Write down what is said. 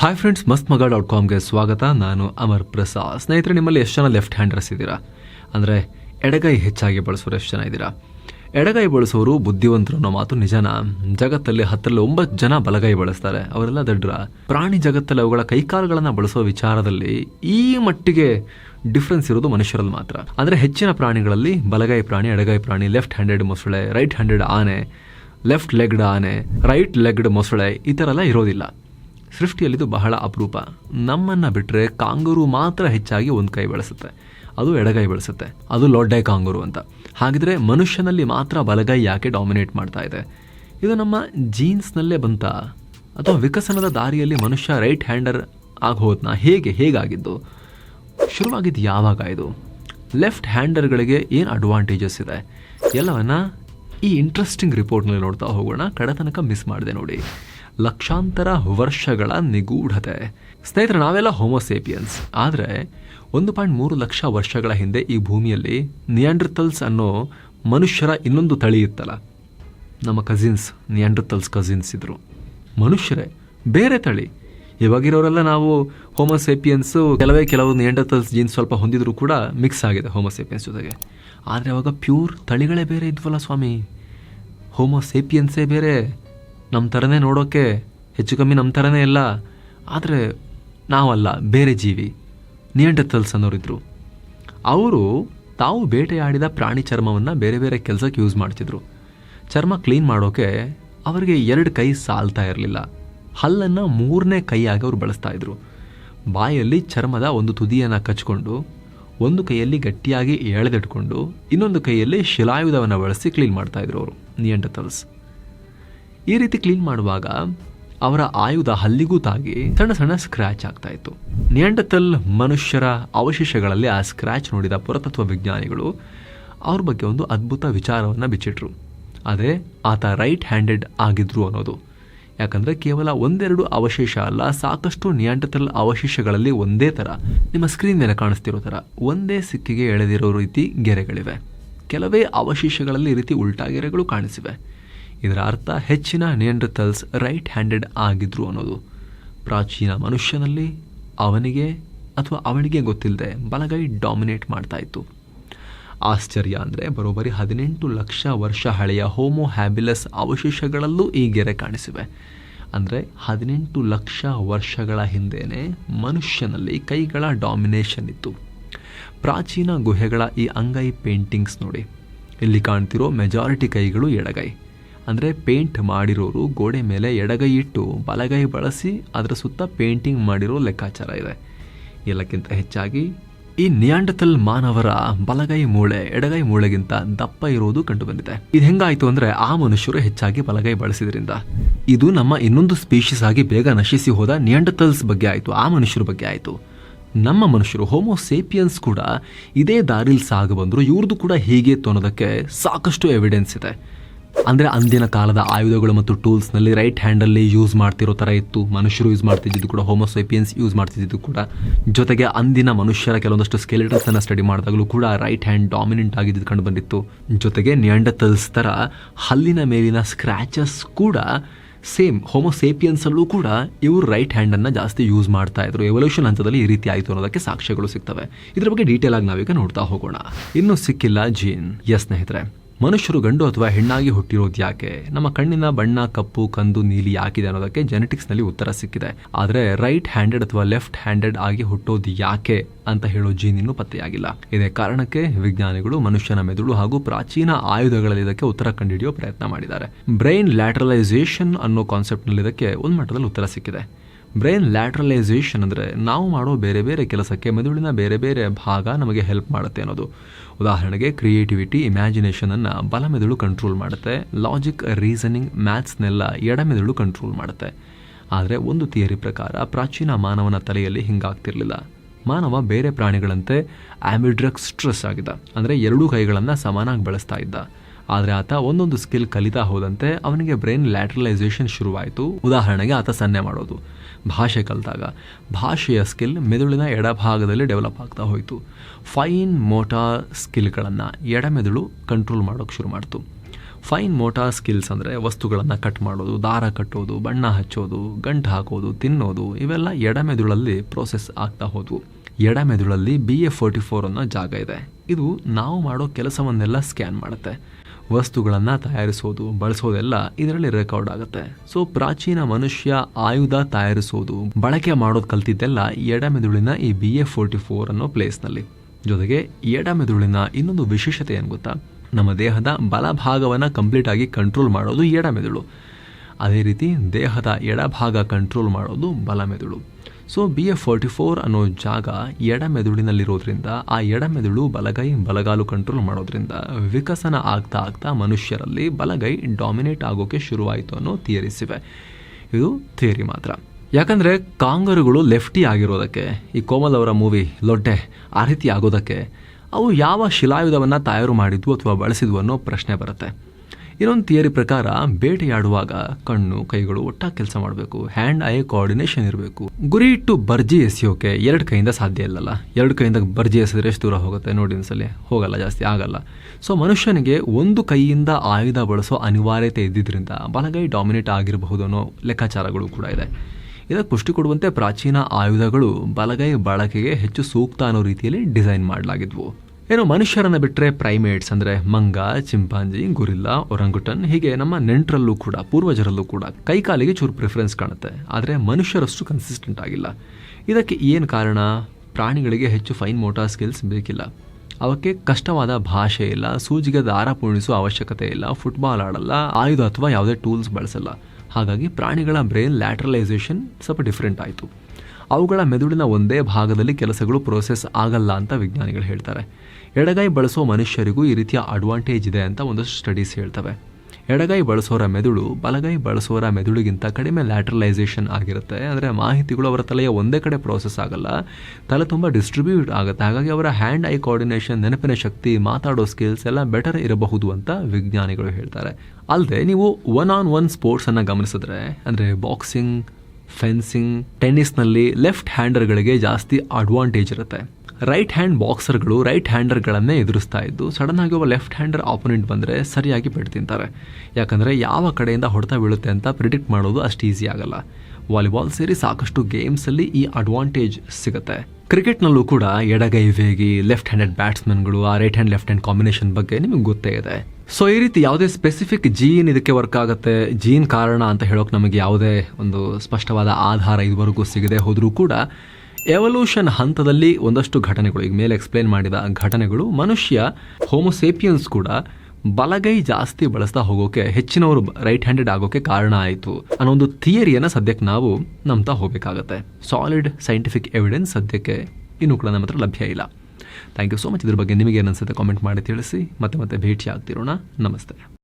Hi friends ಮಸ್ತ್ ಮಗ dot ಕಾಮ್ಗೆ ಸ್ವಾಗತ. ನಾನು ಅಮರ್ ಪ್ರಸಾದ್. ಸ್ನೇಹಿತರೆ, ನಿಮ್ಮಲ್ಲಿ ಎಷ್ಟು ಜನ ಲೆಫ್ಟ್ ಹ್ಯಾಂಡರ್ಸ್ ಇದ್ದೀರಾ? ಅಂದರೆ ಎಡಗೈ ಹೆಚ್ಚಾಗಿ ಬಳಸೋರು ಎಷ್ಟು ಜನ ಇದ್ದೀರಾ? ಎಡಗೈ ಬಳಸೋರು ಬುದ್ಧಿವಂತರು ಅನ್ನೋ ಮಾತು ನಿಜನ? ಜಗತ್ತಲ್ಲಿ ಹತ್ತರಲ್ಲಿ ಒಂಬತ್ತು ಜನ ಬಲಗೈ ಬಳಸ್ತಾರೆ. ಅವರೆಲ್ಲ ದಡ್ರ? ಪ್ರಾಣಿ ಜಗತ್ತಲ್ಲಿ ಅವುಗಳ ಕೈಕಾಲುಗಳನ್ನು ಬಳಸೋ ವಿಚಾರದಲ್ಲಿ ಈ ಮಟ್ಟಿಗೆ ಡಿಫ್ರೆನ್ಸ್ ಇರೋದು ಮನುಷ್ಯರಲ್ಲಿ ಮಾತ್ರ. ಅಂದರೆ ಹೆಚ್ಚಿನ ಪ್ರಾಣಿಗಳಲ್ಲಿ ಬಲಗೈ ಪ್ರಾಣಿ, ಎಡಗೈ ಪ್ರಾಣಿ ಲೆಫ್ಟ್ ಹ್ಯಾಂಡೆಡ್ ಮೊಸಳೆ ರೈಟ್ ಹ್ಯಾಂಡೆಡ್ ಆನೆ ಲೆಫ್ಟ್ ಲೆಗ್ಡ್ ಆನೆ ರೈಟ್ ಲೆಗ್ಡ್ ಮೊಸಳೆ ಈ ಥರ ಎಲ್ಲ ಇರೋದಿಲ್ಲ. ಸೃಷ್ಟಿಯಲ್ಲಿದು ಬಹಳ ಅಪರೂಪ. ನಮ್ಮನ್ನು ಬಿಟ್ಟರೆ ಕಾಂಗರು ಮಾತ್ರ ಹೆಚ್ಚಾಗಿ ಒಂದು ಕೈ ಬಳಸುತ್ತೆ. ಅದು ಎಡಗೈ ಬಳಸುತ್ತೆ. ಅದು ಲೊಡ್ಡೆ ಕಾಂಗರು ಅಂತ. ಹಾಗಿದ್ರೆ ಮನುಷ್ಯನಲ್ಲಿ ಮಾತ್ರ ಬಲಗೈ ಯಾಕೆ ಡಾಮಿನೇಟ್ ಮಾಡ್ತಾ ಇದೆ? ಇದು ನಮ್ಮ ಜೀನ್ಸ್ನಲ್ಲೇ ಬಂತ? ಅಥವಾ ವಿಕಸನದ ದಾರಿಯಲ್ಲಿ ಮನುಷ್ಯ ರೈಟ್ ಹ್ಯಾಂಡರ್ ಆಗೋದನ್ನ ಹೇಗೆ, ಹೇಗಾಗಿದ್ದು? ಶುರುವಾಗಿದ್ದು ಯಾವಾಗ ಇದು? ಲೆಫ್ಟ್ ಹ್ಯಾಂಡರ್ಗಳಿಗೆ ಏನು ಅಡ್ವಾಂಟೇಜಸ್ ಇದೆ? ಎಲ್ಲವನ್ನ ಈ ಇಂಟ್ರೆಸ್ಟಿಂಗ್ ರಿಪೋರ್ಟ್ನಲ್ಲಿ ನೋಡ್ತಾ ಹೋಗೋಣ. ಕಡತನಕ ಮಿಸ್ ಮಾಡಿದೆ ನೋಡಿ. ಲಕ್ಷಾಂತರ ವರ್ಷಗಳ ನಿಗೂಢತೆ. ಸ್ನೇಹಿತರೆ, ನಾವೆಲ್ಲ ಹೋಮೋಸೇಪಿಯನ್ಸ್ ಆದರೆ ಒಂದು ಪಾಯಿಂಟ್ ಮೂರು ಲಕ್ಷ ವರ್ಷಗಳ ಹಿಂದೆ ಈ ಭೂಮಿಯಲ್ಲಿ ನಿಯಾಂಡ್ರತಲ್ಸ್ ಅನ್ನೋ ಮನುಷ್ಯರ ಇನ್ನೊಂದು ತಳಿ ಇತ್ತಲ್ಲ. ನಮ್ಮ ಕಸಿನ್ಸ್ ನಿಯಾಂಡ್ರತಲ್ಸ್ ಕಸಿನ್ಸ್ ಇದ್ರು. ಮನುಷ್ಯರೇ, ಬೇರೆ ತಳಿ. ಇವಾಗಿರೋರೆಲ್ಲ ನಾವು ಹೋಮೋಸೇಪಿಯನ್ಸು ಕೆಲವೇ ಕೆಲವು ನಿಯಾಂಡರ್ತಲ್ಸ್ ಜೀನ್ಸ್ ಸ್ವಲ್ಪ ಹೊಂದಿದ್ರು ಕೂಡ ಮಿಕ್ಸ್ ಆಗಿದೆ ಹೋಮೋಸೇಪಿಯನ್ಸ್ ಜೊತೆಗೆ. ಆದರೆ ಅವಾಗ ಪ್ಯೂರ್ ತಳಿಗಳೇ ಬೇರೆ ಇದ್ವಲ್ಲ ಸ್ವಾಮಿ. ಹೋಮೋಸೇಪಿಯನ್ಸೇ ಬೇರೆ. ನಮ್ಮ ಥರನೇ ನೋಡೋಕ್ಕೆ ಹೆಚ್ಚು ಕಮ್ಮಿ ನಮ್ಮ ಥರನೇ ಇಲ್ಲ. ಆದರೆ ನಾವಲ್ಲ, ಬೇರೆ ಜೀವಿ. ನಿಯಾಂಡರ್ತಲ್ಸ್ ಅನ್ನೋರಿದ್ರು. ಅವರು ತಾವು ಬೇಟೆಯಾಡಿದ ಪ್ರಾಣಿ ಚರ್ಮವನ್ನು ಬೇರೆ ಬೇರೆ ಕೆಲಸಕ್ಕೆ ಯೂಸ್ ಮಾಡ್ತಿದ್ರು. ಚರ್ಮ ಕ್ಲೀನ್ ಮಾಡೋಕೆ ಅವರಿಗೆ ಎರಡು ಕೈ ಸಾಲ್ತಾ ಇರಲಿಲ್ಲ. ಹಲ್ಲನ್ನು ಮೂರನೇ ಕೈಯಾಗಿ ಅವರು ಬಳಸ್ತಾ ಇದ್ರು. ಬಾಯಲ್ಲಿ ಚರ್ಮದ ಒಂದು ತುದಿಯನ್ನು ಕಚ್ಕೊಂಡು, ಒಂದು ಕೈಯಲ್ಲಿ ಗಟ್ಟಿಯಾಗಿ ಎಳೆದಿಟ್ಕೊಂಡು, ಇನ್ನೊಂದು ಕೈಯಲ್ಲಿ ಶಿಲಾಯುಧವನ್ನು ಬಳಸಿ ಕ್ಲೀನ್ ಮಾಡ್ತಾಯಿದ್ರು ಅವರು ನಿಯಂಡತಲ್ಸ್ ಈ ರೀತಿ ಕ್ಲೀನ್ ಮಾಡುವಾಗ ಅವರ ಆಯುಧ ಹಲ್ಲಿಗೂ ತಾಗಿ ಸಣ್ಣ ಸಣ್ಣ ಸ್ಕ್ರ್ಯಾಚ್ ಆಗ್ತಾ ಇತ್ತು. ನಿಯಂಡತಲ್ ಮನುಷ್ಯರ ಅವಶೇಷಗಳಲ್ಲಿ ಆ ಸ್ಕ್ರ್ಯಾಚ್ ನೋಡಿದ ಪುರಾತತ್ವ ವಿಜ್ಞಾನಿಗಳು ಅವ್ರ ಬಗ್ಗೆ ಒಂದು ಅದ್ಭುತ ವಿಚಾರವನ್ನು ಬಿಚ್ಚಿಟ್ರು. ಅದೇ ಆತ ರೈಟ್ ಹ್ಯಾಂಡೆಡ್ ಆಗಿದ್ರು ಅನ್ನೋದು. ಯಾಕಂದರೆ ಕೇವಲ ಒಂದೆರಡು ಅವಶೇಷ ಅಲ್ಲ, ಸಾಕಷ್ಟು ನಿಯಾಂಡತಲ್ ಅವಶೇಷಗಳಲ್ಲಿ ಒಂದೇ ಥರ ನಿಮ್ಮ ಸ್ಕ್ರೀನ್ ಮೇಲೆ ಕಾಣಿಸ್ತಿರೋ ಥರ ಒಂದೇ ಸಿಕ್ಕಿಗೆ ಎಳೆದಿರೋ ರೀತಿ ಗೆರೆಗಳಿವೆ. ಕೆಲವೇ ಅವಶೇಷಗಳಲ್ಲಿ ಈ ರೀತಿ ಉಲ್ಟಾ ಗೆರೆಗಳು ಕಾಣಿಸಿವೆ. ಇದರ ಅರ್ಥ ಹೆಚ್ಚಿನ ನಿಯಂಡ್ರತಲ್ಸ್ ರೈಟ್ ಹ್ಯಾಂಡೆಡ್ ಆಗಿದ್ರು ಅನ್ನೋದು. ಪ್ರಾಚೀನ ಮನುಷ್ಯನಲ್ಲಿ ಅವನಿಗೆ ಅಥವಾ ಅವಳಿಗೆ ಗೊತ್ತಿಲ್ಲದೆ ಬಲಗೈ ಡಾಮಿನೇಟ್ ಮಾಡ್ತಾ ಇತ್ತು. ಆಶ್ಚರ್ಯ ಅಂದರೆ ಬರೋಬ್ಬರಿ ಹದಿನೆಂಟು ಲಕ್ಷ ವರ್ಷ ಹಳೆಯ ಹೋಮೋ ಹ್ಯಾಬಿಲಸ್ ಅವಶೇಷಗಳಲ್ಲೂ ಈ ಗೆರೆ ಕಾಣಿಸಿವೆ. ಅಂದರೆ ಹದಿನೆಂಟು ಲಕ್ಷ ವರ್ಷಗಳ ಹಿಂದೆಯೇ ಮನುಷ್ಯನಲ್ಲಿ ಕೈಗಳ ಡಾಮಿನೇಷನ್ ಇತ್ತು. ಪ್ರಾಚೀನ ಗುಹೆಗಳ ಈ ಅಂಗೈ ಪೇಂಟಿಂಗ್ಸ್ ನೋಡಿ. ಇಲ್ಲಿ ಕಾಣ್ತಿರೋ ಮೆಜಾರಿಟಿ ಕೈಗಳು ಎಡಗೈ. ಅಂದರೆ ಪೇಂಟ್ ಮಾಡಿರೋರು ಗೋಡೆ ಮೇಲೆ ಎಡಗೈ ಇಟ್ಟು ಬಲಗೈ ಬಳಸಿ ಅದರ ಸುತ್ತ ಪೇಂಟಿಂಗ್ ಮಾಡಿರೋ ಲೆಕ್ಕಾಚಾರ ಇದೆ. ಎಲ್ಲಕ್ಕಿಂತ ಹೆಚ್ಚಾಗಿ ಈ ನಿಯಾಂಡತಲ್ ಮಾನವರ ಬಲಗೈ ಮೂಳೆ, ಎಡಗೈ ಮೂಳೆಗಿಂತ ದಪ್ಪ ಇರುವುದು ಕಂಡುಬಂದಿದೆ. ಇದು ಹೆಂಗಾಯಿತು ಅಂದ್ರೆ ಆ ಮನುಷ್ಯರು ಹೆಚ್ಚಾಗಿ ಬಲಗೈ ಬಳಸಿದ್ರಿಂದ. ಇದು ನಮ್ಮ ಇನ್ನೊಂದು ಸ್ಪೀಶೀಸ್ ಆಗಿ ಬೇಗ ನಶಿಸಿ ಹೋದ ನಿಯಾಂಡತಲ್ಸ್ ಬಗ್ಗೆ ಆಯಿತು, ಆ ಮನುಷ್ಯರ ಬಗ್ಗೆ ಆಯಿತು. ನಮ್ಮ ಮನುಷ್ಯರು ಹೋಮೋಸೇಪಿಯನ್ಸ್ ಕೂಡ ಇದೇ ದಾರಿಲಿ ಸಾಗ ಬಂದರು ಇವ್ರದ್ದು ಕೂಡ ಹೀಗೆ ಅನ್ನೋದಕ್ಕೆ ಸಾಕಷ್ಟು ಎವಿಡೆನ್ಸ್ ಇದೆ. ಅಂದರೆ ಅಂದಿನ ಕಾಲದ ಆಯುಧಗಳು ಮತ್ತು ಟೂಲ್ಸ್ನಲ್ಲಿ ರೈಟ್ ಹ್ಯಾಂಡಲ್ಲಿ ಯೂಸ್ ಮಾಡ್ತಿರೋ ಥರ ಇತ್ತು. ಮನುಷ್ಯರು ಯೂಸ್ ಮಾಡ್ತಿದ್ದಿದ್ದು ಕೂಡ ಹೋಮೋಸೈಪಿಯನ್ಸ್ ಯೂಸ್ ಮಾಡ್ತಿದ್ದಿದ್ದು ಕೂಡ. ಜೊತೆಗೆ ಅಂದಿನ ಮನುಷ್ಯರ ಕೆಲವೊಂದಷ್ಟು ಸ್ಕೆಲಿಟಲ್ಸನ್ನು ಸ್ಟಡಿ ಮಾಡಿದಾಗಲೂ ಕೂಡ ರೈಟ್ ಹ್ಯಾಂಡ್ ಡಾಮಿನೆಂಟ್ ಆಗಿದ್ದು ಕಂಡು ಬಂದಿತ್ತು. ಜೊತೆಗೆ ನಿಯಂಡತಲ್ಸ್ ಥರ ಹಲ್ಲಿನ ಮೇಲಿನ ಸ್ಕ್ರ್ಯಾಚಸ್ ಕೂಡ ಸೇಮ್ ಹೋಮೋಸೇಪಿಯನ್ಸಲ್ಲೂ ಕೂಡ ಇವರು ರೈಟ್ ಹ್ಯಾಂಡನ್ನು ಜಾಸ್ತಿ ಯೂಸ್ ಮಾಡ್ತಾ ಇದ್ರು. ಎವಲ್ಯೂಷನ್ ಹಂತದಲ್ಲಿ ಈ ರೀತಿ ಆಯಿತು ಅನ್ನೋದಕ್ಕೆ ಸಾಕ್ಷ್ಯಗಳು ಸಿಗ್ತವೆ. ಇದ್ರ ಬಗ್ಗೆ ಡೀಟೇಲ್ ಆಗಿ ನಾವೀಗ ನೋಡ್ತಾ ಹೋಗೋಣ. ಇನ್ನೂ ಸಿಕ್ಕಿಲ್ಲ ಜೀನ್ ಎಸ್ ಸ್ನೇಹಿತರೆ. ಮನುಷ್ಯರು ಗಂಡು ಅಥವಾ ಹೆಣ್ಣಾಗಿ ಹುಟ್ಟಿರೋದು ಯಾಕೆ? ನಮ್ಮ ಕಣ್ಣಿನ ಬಣ್ಣ, ಕಪ್ಪು, ಕಂದು, ನೀಲಿ ಯಾಕಿದೆ ಅನ್ನೋದಕ್ಕೆ ಜೆನೆಟಿಕ್ಸ್ನಲ್ಲಿ ಉತ್ತರ ಸಿಕ್ಕಿದೆ. ಆದರೆ ರೈಟ್ ಹ್ಯಾಂಡೆಡ್ ಅಥವಾ ಲೆಫ್ಟ್ ಹ್ಯಾಂಡೆಡ್ ಆಗಿ ಹುಟ್ಟೋದು ಯಾಕೆ ಅಂತ ಹೇಳೋ ಜೀನ್ ಪತ್ತೆಯಾಗಿಲ್ಲ. ಇದೇ ಕಾರಣಕ್ಕೆ ವಿಜ್ಞಾನಿಗಳು ಮನುಷ್ಯನ ಮೆದುಳು ಹಾಗೂ ಪ್ರಾಚೀನ ಆಯುಧಗಳಲ್ಲಿ ಇದಕ್ಕೆ ಉತ್ತರ ಕಂಡುಹಿಡಿಯೋ ಪ್ರಯತ್ನ ಮಾಡಿದ್ದಾರೆ. ಬ್ರೈನ್ ಲ್ಯಾಟ್ರಲೈಸೇಷನ್ ಅನ್ನೋ ಕಾನ್ಸೆಪ್ಟ್ನಲ್ಲಿ ಇದಕ್ಕೆ ಒಂದು ಮಟ್ಟದಲ್ಲಿ ಉತ್ತರ ಸಿಕ್ಕಿದೆ. ಬ್ರೈನ್ ಲ್ಯಾಟ್ರಲೈಸೇಷನ್ ಅಂದರೆ ನಾವು ಮಾಡೋ ಬೇರೆ ಬೇರೆ ಕೆಲಸಕ್ಕೆ ಮೆದುಳಿನ ಬೇರೆ ಬೇರೆ ಭಾಗ ನಮಗೆ ಹೆಲ್ಪ್ ಮಾಡುತ್ತೆ ಅನ್ನೋದು. ಉದಾಹರಣೆಗೆ ಕ್ರಿಯೇಟಿವಿಟಿ ಇಮ್ಯಾಜಿನೇಷನನ್ನು ಬಲ ಮೆದುಳು ಕಂಟ್ರೋಲ್ ಮಾಡುತ್ತೆ. ಲಾಜಿಕ್, ರೀಸನಿಂಗ್, ಮ್ಯಾಥ್ಸ್ನೆಲ್ಲ ಎಡ ಮೆದುಳು ಕಂಟ್ರೋಲ್ ಮಾಡುತ್ತೆ. ಆದರೆ ಒಂದು ಥಿಯರಿ ಪ್ರಕಾರ ಪ್ರಾಚೀನ ಮಾನವನ ತಲೆಯಲ್ಲಿ ಹಿಂಗಾಗ್ತಿರಲಿಲ್ಲ. ಮಾನವ ಬೇರೆ ಪ್ರಾಣಿಗಳಂತೆ ಆಮಿಡ್ರಕ್ ಸ್ಟ್ರೆಸ್ ಆಗಿದ್ದ. ಅಂದರೆ ಎರಡೂ ಕೈಗಳನ್ನು ಸಮಾನಾಗಿ ಬಳಸ್ತಾ ಇದ್ದ. ಆದರೆ ಆತ ಒಂದೊಂದು ಸ್ಕಿಲ್ ಕಲಿತಾ ಹೋದಂತೆ ಅವನಿಗೆ ಬ್ರೈನ್ ಲ್ಯಾಟ್ರಲೈಸೇಷನ್ ಶುರುವಾಯಿತು. ಉದಾಹರಣೆಗೆ ಆತ ಸನ್ನೆ ಮಾಡೋದು. ಭಾಷೆ ಕಲಿತಾಗ. ಭಾಷೆಯ ಸ್ಕಿಲ್ ಮೆದುಳಿನ ಎಡಭಾಗದಲ್ಲಿ ಡೆವಲಪ್ ಆಗ್ತಾ ಹೋಯಿತು. ಫೈನ್ ಮೋಟಾರ್ ಸ್ಕಿಲ್ಗಳನ್ನು ಎಡಮೆದುಳು ಕಂಟ್ರೋಲ್ ಮಾಡೋಕ್ಕೆ ಶುರು ಮಾಡ್ತು. ಫೈನ್ ಮೋಟಾರ್ ಸ್ಕಿಲ್ಸ್ ಅಂದರೆ ವಸ್ತುಗಳನ್ನು ಕಟ್ ಮಾಡೋದು, ದಾರ ಕಟ್ಟೋದು, ಬಣ್ಣ ಹಚ್ಚೋದು, ಗಂಟು ಹಾಕೋದು, ತಿನ್ನೋದು, ಇವೆಲ್ಲ ಎಡಮೆದುಳಲ್ಲಿ ಪ್ರೋಸೆಸ್ ಆಗ್ತಾ ಹೋದವು. ಎಡಮೆದುಳಲ್ಲಿ ಬಿ ಎ ಫೋರ್ಟಿ ಫೋರ್ ಅನ್ನೋ ಜಾಗ ಇದೆ. ಇದು ನಾವು ಮಾಡೋ ಕೆಲಸವನ್ನೆಲ್ಲ ಸ್ಕ್ಯಾನ್ ಮಾಡುತ್ತೆ. ವಸ್ತುಗಳನ್ನು ತಯಾರಿಸೋದು, ಬಳಸೋದೆಲ್ಲ ಇದರಲ್ಲಿ ರೆಕಾರ್ಡ್ ಆಗುತ್ತೆ. ಸೊ ಪ್ರಾಚೀನ ಮನುಷ್ಯ ಆಯುಧ ತಯಾರಿಸೋದು, ಬಳಕೆ ಮಾಡೋದು ಕಲ್ತಿದ್ದೆಲ್ಲ ಎಡಮೆದುಳಿನ ಈ ಬಿ ಎ ಫೋರ್ಟಿ ಫೋರ್ ಅನ್ನೋ ಪ್ಲೇಸ್ನಲ್ಲಿ ಜೊತೆಗೆ ಎಡಮೆದುಳಿನ ಇನ್ನೊಂದು ವಿಶೇಷತೆ ಏನು ಗೊತ್ತಾ? ನಮ್ಮ ದೇಹದ ಬಲಭಾಗವನ್ನು ಕಂಪ್ಲೀಟ್ ಆಗಿ ಕಂಟ್ರೋಲ್ ಮಾಡೋದು ಎಡಮೆದುಳು. ಅದೇ ರೀತಿ ದೇಹದ ಎಡಭಾಗ ಕಂಟ್ರೋಲ್ ಮಾಡೋದು ಬಲಮೆದುಳು. So B A forty four ಅನ್ನೋ ಜಾಗ ಎಡಮೆದುಳಿನಲ್ಲಿರೋದ್ರಿಂದ, ಆ ಎಡಮೆದುಳು ಬಲಗೈ ಬಲಗಾಲು ಕಂಟ್ರೋಲ್ ಮಾಡೋದ್ರಿಂದ ವಿಕಸನ ಆಗ್ತಾ ಆಗ್ತಾ ಮನುಷ್ಯರಲ್ಲಿ ಬಲಗೈ ಡಾಮಿನೇಟ್ ಆಗೋಕೆ ಶುರುವಾಯಿತು ಅನ್ನೋ ಥಿಯರೀಸ್ ಇವೆ. ಇದು ಥಿಯರಿ ಮಾತ್ರ. ಯಾಕಂದರೆ ಕಾಂಗರುಗಳು ಲೆಫ್ಟಿ ಆಗಿರೋದಕ್ಕೆ, ಈ ಕೋಮಲ್ ಅವರ ಮೂವಿ ಲೊಡ್ಡೆ ಆ ರೀತಿ ಆಗೋದಕ್ಕೆ, ಅವು ಯಾವ ಶಿಲಾಯುಧವನ್ನು ತಯಾರು ಮಾಡಿದ್ವು ಅಥವಾ ಬಳಸಿದ್ವು ಅನ್ನೋ ಪ್ರಶ್ನೆ ಬರುತ್ತೆ. ಇನ್ನೊಂದು ಥಿಯರಿ ಪ್ರಕಾರ, ಬೇಟೆಯಾಡುವಾಗ ಕಣ್ಣು, ಕೈಗಳು ಒಟ್ಟಾಗಿ ಕೆಲಸ ಮಾಡಬೇಕು. ಹ್ಯಾಂಡ್ ಐ ಕೋಆರ್ಡಿನೇಷನ್ ಇರಬೇಕು. ಗುರಿ ಇಟ್ಟು ಬರ್ಜಿ ಎಸೆಯೋಕೆ ಎರಡು ಕೈಯಿಂದ ಸಾಧ್ಯ ಇಲ್ಲಲ್ಲ. ಎರಡು ಕೈಯಿಂದ ಬರ್ಜಿ ಎಸೆದ್ರೆ ಎಷ್ಟು ದೂರ ಹೋಗುತ್ತೆ ನೋಡಿ ಒಂದ್ಸಲಿ. ಹೋಗಲ್ಲ, ಜಾಸ್ತಿ ಆಗಲ್ಲ. ಸೊ ಮನುಷ್ಯನಿಗೆ ಒಂದು ಕೈಯಿಂದ ಆಯುಧ ಬಳಸೋ ಅನಿವಾರ್ಯತೆ ಇದ್ದಿದ್ದರಿಂದ ಬಲಗೈ ಡಾಮಿನೇಟ್ ಆಗಿರಬಹುದು ಅನ್ನೋ ಲೆಕ್ಕಾಚಾರಗಳು ಕೂಡ ಇದೆ. ಇದಕ್ಕೆ ಪುಷ್ಟಿ ಕೊಡುವಂತೆ ಪ್ರಾಚೀನ ಆಯುಧಗಳು ಬಲಗೈ ಬಳಕೆಗೆ ಹೆಚ್ಚು ಸೂಕ್ತ ಅನ್ನೋ ರೀತಿಯಲ್ಲಿ ಡಿಸೈನ್ ಮಾಡಲಾಗಿದ್ವು. ಏನು ಮನುಷ್ಯರನ್ನು ಬಿಟ್ಟರೆ ಪ್ರೈಮೇಟ್ಸ್ ಅಂದರೆ ಮಂಗ ಚಿಂಪಾಂಜಿ ಗುರಿಲ್ಲ ಒರಂಗುಟನ್ ಹೀಗೆ ನಮ್ಮ ನೆಂಟರಲ್ಲೂ ಕೂಡ, ಪೂರ್ವಜರಲ್ಲೂ ಕೂಡ ಕೈಕಾಲಿಗೆ ಚೂರು ಪ್ರಿಫರೆನ್ಸ್ ಕಾಣುತ್ತೆ. ಆದರೆ ಮನುಷ್ಯರಷ್ಟು ಕನ್ಸಿಸ್ಟೆಂಟ್ ಆಗಿಲ್ಲ. ಇದಕ್ಕೆ ಏನು ಕಾರಣ? ಪ್ರಾಣಿಗಳಿಗೆ ಹೆಚ್ಚು ಫೈನ್ ಮೋಟಾರ್ ಸ್ಕಿಲ್ಸ್ ಬೇಕಿಲ್ಲ. ಅವಕ್ಕೆ ಕಷ್ಟವಾದ ಭಾಷೆ ಇಲ್ಲ, ಸೂಜಿಗೆ ದಾರ ಪೂರ್ಣಿಸುವ ಅವಶ್ಯಕತೆ ಇಲ್ಲ ಫುಟ್ಬಾಲ್ ಆಡಲ್ಲ, ಆಯುಧ ಅಥವಾ ಯಾವುದೇ ಟೂಲ್ಸ್ ಬಳಸಲ್ಲ. ಹಾಗಾಗಿ ಪ್ರಾಣಿಗಳ ಬ್ರೈನ್ ಲ್ಯಾಟ್ರಲೈಸೇಷನ್ ಸ್ವಲ್ಪ ಡಿಫ್ರೆಂಟ್ ಆಯಿತು. ಅವುಗಳ ಮೆದುಳಿನ ಒಂದೇ ಭಾಗದಲ್ಲಿ ಕೆಲಸಗಳು ಪ್ರೋಸೆಸ್ ಆಗಲ್ಲ ಅಂತ ವಿಜ್ಞಾನಿಗಳು ಹೇಳ್ತಾರೆ. ಎಡಗೈ ಬಳಸೋ ಮನುಷ್ಯರಿಗೂ ಈ ರೀತಿಯ ಅಡ್ವಾಂಟೇಜ್ ಇದೆ ಅಂತ ಒಂದಷ್ಟು ಸ್ಟಡೀಸ್ ಹೇಳ್ತವೆ. ಎಡಗೈ ಬಳಸೋರ ಮೆದುಳು ಬಲಗೈ ಬಳಸೋರ ಮೆದುಳಿಗಿಂತ ಕಡಿಮೆ ಲ್ಯಾಟ್ರಲೈಸೇಷನ್ ಆಗಿರುತ್ತೆ. ಅಂದರೆ ಮಾಹಿತಿಗಳು ಅವರ ತಲೆಯ ಒಂದೇ ಕಡೆ ಪ್ರೋಸೆಸ್ ಆಗಲ್ಲ. ತಲೆ ತುಂಬ ಡಿಸ್ಟ್ರಿಬ್ಯೂಟ್ ಆಗುತ್ತೆ. ಹಾಗಾಗಿ ಅವರ ಹ್ಯಾಂಡ್ ಐ ಕೋಆರ್ಡಿನೇಷನ್ ನೆನಪಿನ ಶಕ್ತಿ, ಮಾತಾಡೋ ಸ್ಕಿಲ್ಸ್ ಎಲ್ಲ ಬೆಟರ್ ಇರಬಹುದು ಅಂತ ವಿಜ್ಞಾನಿಗಳು ಹೇಳ್ತಾರೆ. ಅಲ್ಲದೆ ನೀವು ಒನ್ ಆನ್ ಒನ್ ಸ್ಪೋರ್ಟ್ಸನ್ನು ಗಮನಿಸಿದ್ರೆ, ಅಂದರೆ ಬಾಕ್ಸಿಂಗ್ ಫೆನ್ಸಿಂಗ್, ಟೆನ್ನಿಸ್ನಲ್ಲಿ ಲೆಫ್ಟ್ ಹ್ಯಾಂಡರ್ಗಳಿಗೆ ಜಾಸ್ತಿ ಅಡ್ವಾಂಟೇಜ್ ಇರುತ್ತೆ. ರೈಟ್ ಹ್ಯಾಂಡ್ ಬಾಕ್ಸರ್ಗಳು ರೈಟ್ ಹ್ಯಾಂಡರ್ಗಳನ್ನೇ ಎದುರಿಸ್ತಾ ಇದ್ದು, ಸಡನ್ ಆಗಿ ಒಬ್ಬ ಲೆಫ್ಟ್ ಹ್ಯಾಂಡರ್ ಆಪೋನೆಂಟ್ ಬಂದರೆ ಸರಿಯಾಗಿ ಪೆಟ್ಟು ತಿಂತಾರೆ. ಯಾಕಂದರೆ ಯಾವ ಕಡೆಯಿಂದ ಹೊಡೆತ ಬೀಳುತ್ತೆ ಅಂತ ಪ್ರಿಡಿಕ್ಟ್ ಮಾಡೋದು ಅಷ್ಟು ಈಸಿ ಆಗಲ್ಲ. ವಾಲಿಬಾಲ್ ಸೇರಿ ಸಾಕಷ್ಟು ಗೇಮ್ಸಲ್ಲಿ ಈ ಅಡ್ವಾಂಟೇಜ್ ಸಿಗುತ್ತೆ. ಕ್ರಿಕೆಟ್ನಲ್ಲೂ ಕೂಡ ಎಡಗೈ ವೇಗಿ ಲೆಫ್ಟ್ ಹ್ಯಾಂಡೆಡ್ ಬ್ಯಾಟ್ಸ್ಮನ್ಗಳು ಆ right hand left hand combination ಬಗ್ಗೆ ನಿಮಗೆ ಗೊತ್ತೇ ಇದೆ. ಸೊ ಈ ರೀತಿ ಯಾವುದೇ ಸ್ಪೆಸಿಫಿಕ್ ಜೀನ್ ಇದಕ್ಕೆ ವರ್ಕ್ ಆಗುತ್ತೆ ಜೀನ್ ಕಾರಣ ಅಂತ ಹೇಳೋಕೆ ನಮಗೆ ಯಾವುದೇ ಒಂದು ಸ್ಪಷ್ಟವಾದ ಆಧಾರ ಇದುವರೆಗೂ ಸಿಗದೆ ಹೋದರೂ ಕೂಡ ಎವಲ್ಯೂಷನ್ ಹಂತದಲ್ಲಿ ಒಂದಷ್ಟು ಘಟನೆಗಳು, ಈಗ ಮೇಲೆ ಎಕ್ಸ್ಪ್ಲೇನ್ ಮಾಡಿದ ಘಟನೆಗಳು, ಮನುಷ್ಯ ಹೋಮೋಸೇಪಿಯನ್ಸ್ ಕೂಡ ಬಲಗೈ ಜಾಸ್ತಿ ಬಳಸ್ತಾ ಹೋಗೋಕೆ, ಹೆಚ್ಚಿನವರು ರೈಟ್ ಹ್ಯಾಂಡೆಡ್ ಆಗೋಕೆ ಕಾರಣ ಆಯಿತು ಅನ್ನೋ ಒಂದು ಥಿಯರಿಯನ್ನು ಸದ್ಯಕ್ಕೆ ನಾವು ನಂಬ್ತಾ ಹೋಗಬೇಕಾಗತ್ತೆ. ಸಾಲಿಡ್ ಸೈಂಟಿಫಿಕ್ ಎವಿಡೆನ್ಸ್ ಸದ್ಯಕ್ಕೆ ಇನ್ನೂ ಕೂಡ ನಮ್ಮ ಹತ್ರ ಲಭ್ಯ ಇಲ್ಲ. ಥ್ಯಾಂಕ್ ಯು ಸೊ ಮಚ್ ಇದ್ರ ಬಗ್ಗೆ ನಿಮಗೆ ಅನ್ಸುತ್ತೆ ಕಾಮೆಂಟ್ ಮಾಡಿ ತಿಳಿಸಿ. ಮತ್ತೆ ಮತ್ತೆ ಭೇಟಿ ಆಗ್ತಿರೋಣ ನಮಸ್ತೆ.